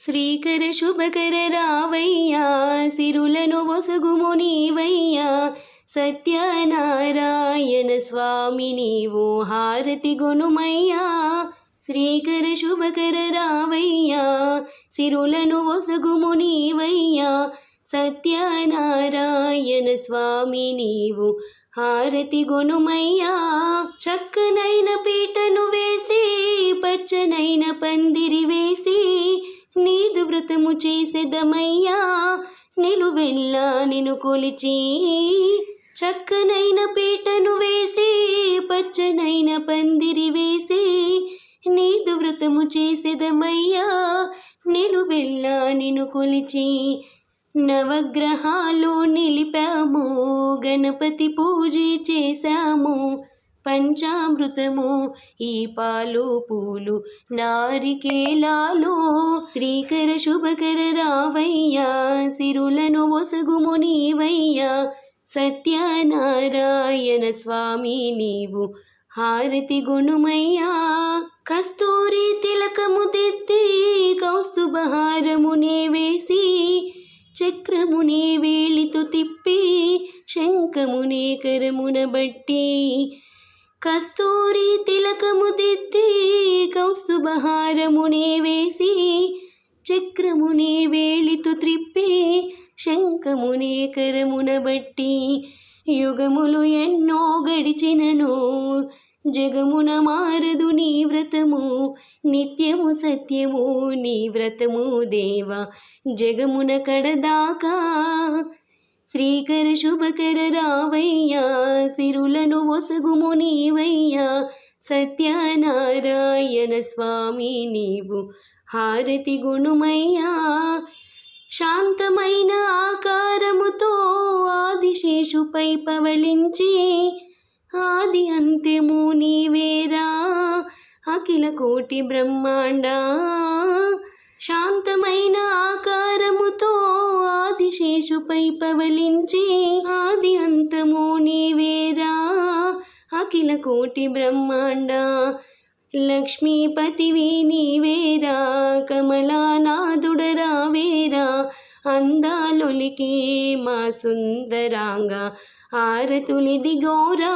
శ్రీకర శుభకర రావయ్యా సిరులను ఒసగుము నీవయ్యా. సత్యనారాయణ స్వామి నీవు హారతి గొనుమయ్యా. శ్రీకర శుభకర రావయ్యా సిరులను ఒసగుము నీవయ్యా. సత్యనారాయణ స్వామి నీవు హారతి గొనుమయ్యా. చక్కనైన పీటను వేసి పచ్చనైన పందిరి వేసి నీదు వ్రతము చేసేదమయ్యా నిలువెల్లా నిన్ను కొలిచి. చక్కనైన పీటను వేసి పచ్చనైన పందిరి వేసి నీదు వ్రతము చేసేదమయ్యా నిలువెల్లా నిన్ను కొలిచి. నవగ్రహాలు నిలిపాము గణపతి పూజ చేశాము పంచామృతము ఈ పాలు పూలు నారికేలాలు. శ్రీకర శుభకర రావయ్యా సిరులను ఒసగుము నీవయ్యా. సత్యనారాయణ స్వామి నీవు హారతి గుణుమయ్యా. కస్తూరి తిలకము తెత్తి కౌస్తుభహారమునే వేసి చక్రమునే వేలితో తిప్పి శంఖమునే కరమున బట్టి కస్తూరి తిలకము దిద్ది కౌస్తుభహారమునే వేసి చక్రమునే వేళితు త్రిప్పే శంఖమునే కరమున బట్టి యుగములు ఎన్నో గడిచినను. జగమున మారదు నీ వ్రతము నిత్యము సత్యము నీ వ్రతము దేవా. జగమున కడదాకా శ్రీకర శుభకర రావయ్యా సిరులను ఒసగుము నీవయ్యా సత్యనారాయణ స్వామి నీవు హారతి గుణుమయ్యా. శాంతమైన ఆకారముతో ఆదిశేషుపై పవలించి ఆది అంత్యము నీవేరా అఖిల కోటి బ్రహ్మాండ. శాంతమైన ఆకారం శేషుపై పవలించే ఆది అంతము నీవేరా? అఖిల కోటి బ్రహ్మాండ లక్ష్మీపతివి నీవేరా? కమలానాథుడరా వేరా? అందాలొలికే మా సుందరాంగ ఆరతులిది గౌరా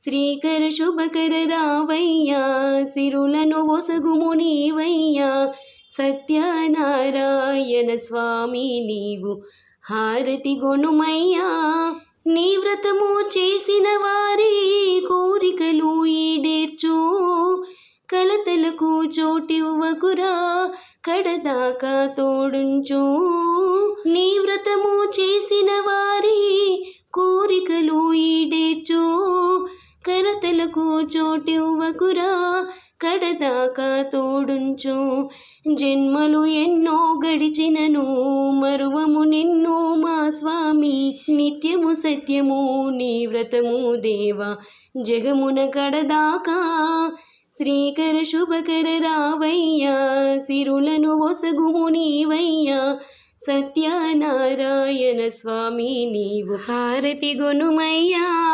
శ్రీకర శుభకర రావయ్యా సిరులను ఒసగుము నీవయ్యా సత్యనారాయణ స్వామి నీవు హారతి గొనుమయ్యా. నీ వ్రతము చేసిన వారి కోరికలు ఈడేర్చు. కలతలకు చోటివ్వకురా కడదాకా తోడుంచు. నీ వ్రతము చేసిన వారి కోరికలు ఈడేర్చు. కలతలకు చోటివ్వకురా కడదాకా తోడుంచు? జన్మలు ఎన్నో గడిచినను మరువము నిన్ను మా స్వామి. నిత్యము సత్యము నీ వ్రతము దేవా. జగమున కడదాకా శ్రీకర శుభకర రావయ్యా. సిరులను ఒసగుము నీవయ్యా. సత్యనారాయణ స్వామి నీవు హారతి గొనుమయ్యా.